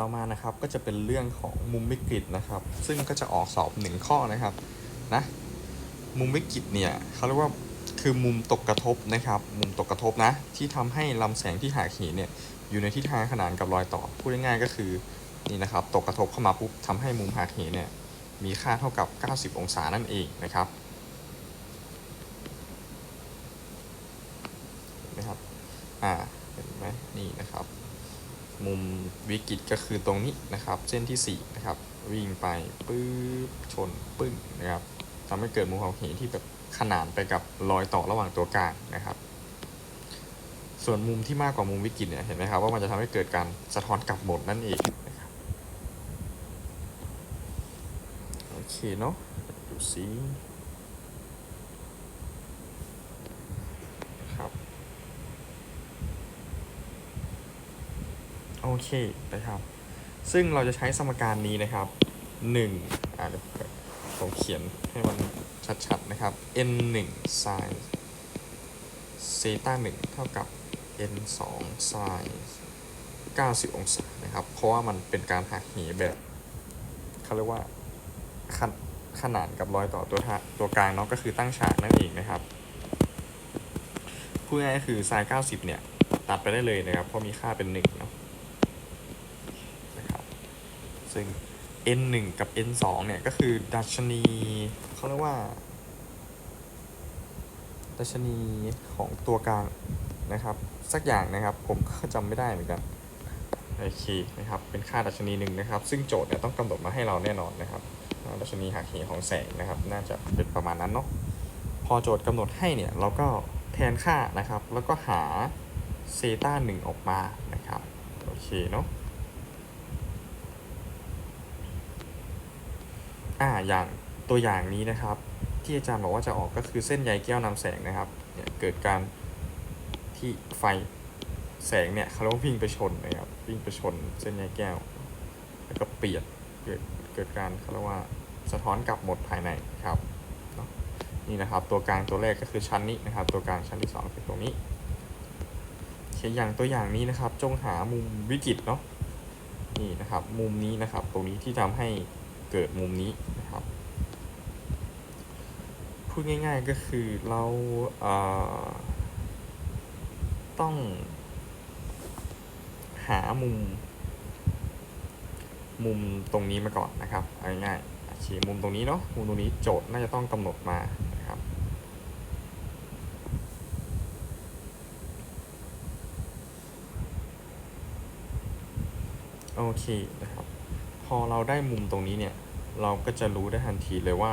ต่อมานะครับก็จะเป็นเรื่องของมุมวิกฤตนะครับ ซึ่งก็จะออกสอบหนึ่งข้อนะครับนะมุมวิกฤตเนี่ยเขาเรียกว่าคือมุมตกกระทบนะครับ มุมตกกระทบนะ ที่ทำให้ลำแสงที่หักเหเนี่ยอยู่ในทิศทางขนานกับรอยต่อพูดง่ายๆก็คือนี่นะครับตกกระทบเข้ามาปุ๊บทำให้มุมหักเหเนี่ยมีค่าเท่ากับ 90 องศานั่นเองนะครับเห็นไหมครับอ่าเห็นไหมนี่นะครับ มุมวิกฤตก็คือตรงนี้นะครับ เส้นที่4นะครับวิ่งไปปื๊บชนปึ้งนะครับทำให้เกิดมุมหักเหที่แบบขนานไปกับรอยต่อระหว่างตัวกลางนะครับ ส่วนมุมที่มากกว่ามุมวิกฤตเนี่ยเห็นไหมครับว่ามันจะทำให้เกิดการสะท้อนกลับหมดนั่นเองนะครับโอเคเนาะดูซิครับ โอ เคนะครับ ซึ่งเราจะใช้สมการนี้นะครับ1อ่าเดี๋ยวผมเขียนให้มันชัดๆนะครับ n 1 sin เซต้า1เท่ากับ n 2 sin 90 องศานะครับ เพราะว่ามันเป็นการหักเหแบบเขาเรียกว่าขนขนานกับรอยต่อตัวตัวกลางเนาะก็คือตั้งฉากนั่นเองนะครับพูดง่ายๆก็คือ sin 90 เนี่ย ตัดไปได้เลยนะครับ เพราะมีค่าเป็น1เนาะ ซึ่ง n 1กับ n 2เนี่ยก็คือดัชนีเขาเรียกว่า ดัชนีของตัวกลางนะครับ สักอย่างนะครับผมก็จำไม่ได้เหมือนกันโอเคนะครับเป็นค่าดัชนีหนึ่งนะครับ ซึ่งโจทย์เนี่ยต้องกำหนดมาให้เราแน่นอนนะครับดัชนีหักเหของแสงนะครับ น่าจะเป็นประมาณนั้นเนาะพอโจทย์กำหนดให้เนี่ยเราก็แทนค่านะครับ แล้วก็หาเซต้าหนึ่งออกมานะครับโอเคเนาะ อ่าอย่างตัวอย่างนี้นะครับ ที่อาจารย์บอกว่าจะออกก็คือเส้นใยแก้วนำแสงนะครับเนี่ยเกิดการที่ไฟแสงเนี่ยเขาเรียกว่าวิ่งไปชนนะครับวิ่งไปชนเส้นใยแก้ว แล้วก็เปลี่ยนเกิดเกิดการเขาเรียกว่าสะท้อนกลับหมดภายในครับเนาะนี่นะครับตัวกลางตัวแรกก็คือชั้นนี้นะครับ ตัวกลางชั้นที่สองคือตรงนี้เขียนอย่างตัวอย่างนี้นะครับ จงหามุมวิกฤตเนาะนี่นะครับ มุมนี้นะครับ ตรงนี้ที่ทำให้ เกิดมุมนี้นะครับ พูดง่ายๆก็คือเราเอ่อต้องหามุม มุมตรงนี้มาก่อนนะครับเอาง่ายๆโอเคมุมตรงนี้เนาะมุมตรงนี้โจทย์น่าจะต้องกำหนดมานะครับโอเคนะครับ อเราได้มุมตรงนี้เนี่ย เราก็จะรู้ได้ทันทีเลยว่า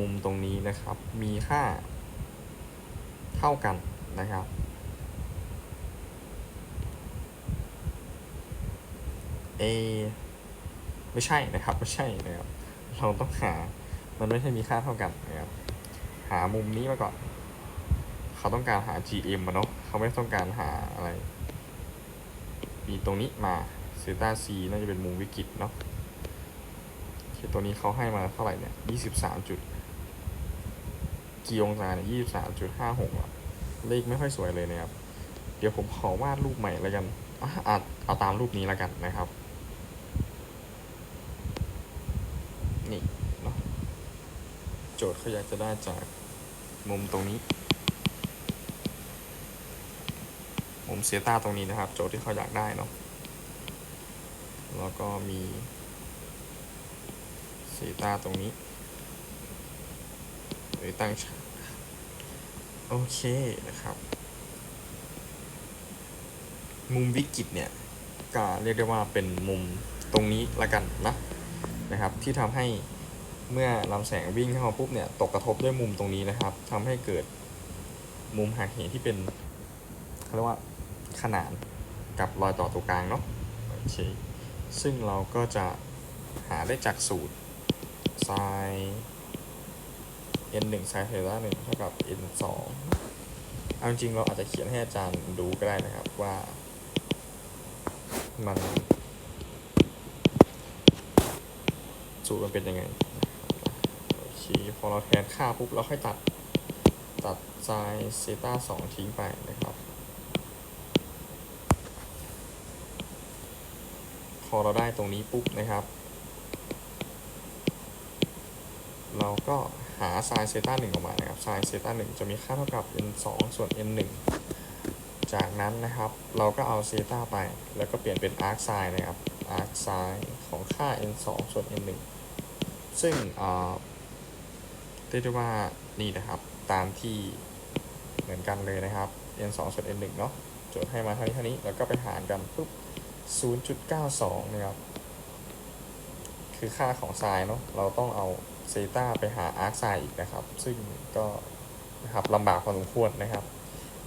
มุมตรงนี้นะครับ มีค่า เท่ากันนะครับ a ไม่ใช่นะครับ ไม่ใช่นะครับ เราต้องหา มันไม่ใช่มีค่าเท่ากันนะครับ หามุมนี้มาก่อน เขาต้องการหา gm มาเนาะ เขาไม่ต้องการหาอะไร มีตรงนี้มาเซต้า c น่าจะเป็นมุมวิกฤตเนาะ โอเคตัวนี้เขาให้มาเท่าไหร่เนี่ยยี่สิบสามจุดกี่องศาเนี่ยยี่สิบสามจุดห้าหกอะเลขไม่ค่อยสวยเลยนะครับ เดี๋ยวผมขอวาดรูปใหม่แล้วกันอะอะเอาตามรูปนี้แล้วกันนะครับ นี่เนาะโจทย์เขาอยากจะได้จากมุมตรงนี้มุมเซตาตรงนี้นะครับ โจทย์ที่เขาอยากได้เนาะแล้วก็มี เซตาตรงนี้ หรือตั้งฉากโอเคนะครับ มุมวิกฤตเนี่ย ก็เรียกได้ว่าเป็นมุมตรงนี้ละกันนะนะครับ ที่ทำให้เมื่อลำแสงวิ่งเข้ามาปุ๊บเนี่ยตกกระทบด้วยมุมตรงนี้นะครับทำให้เกิดมุมหักเหที่เป็นเขาเรียกว่าขนานกับรอยต่อตัวกลางเนาะโอเคซึ่งเราก็จะหาได้จากสูตร sin n 1 sin เทรา1เท่ากับ n 2เอาจริงเราอาจจะเขียนให้อาจารย์ดูก็ได้นะครับว่ามันสูตรมันเป็นยังไงโอเคพอเราแทนค่าปุ๊บเราค่อยตัดตัด sin เซต้า2ทิ้งไปนะครับ พอเราได้ตรงนี้ปุ๊บนะครับ เราก็หา sin เซต้าหนึ่งออกมานะครับ sin เซต้าหนึ่งจะมีค่าเท่ากับ n 2ส่วน n 1จากนั้นนะครับ เราก็เอาเซต้าไป แล้วก็เปลี่ยนเป็น arc sin นะครับ arc sin ของค่า n 2ส่วน n 1ซึ่งเอ่อเรียกได้ว่านี่นะครับ ตามที่เหมือนกันเลยนะครับ n 2ส่วน n 1เนาะโจทย์ให้มาเท่านี้เท่านี้ แล้วก็ไปหารกันปุ๊บ0.92นะครับ คือค่าของไซน์เนาะ เราต้องเอา เซตาไปหาอาร์คไซน์อีกนะครับ ซึ่งก็นะครับลำบากพอสมควรนะครับ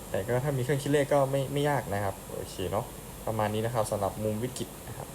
แต่ก็ถ้ามีเครื่องคิดเลขก็ไม่ไม่ยากนะครับ โอเคเนาะประมาณนี้นะครับสำหรับมุมวิกฤตนะครับ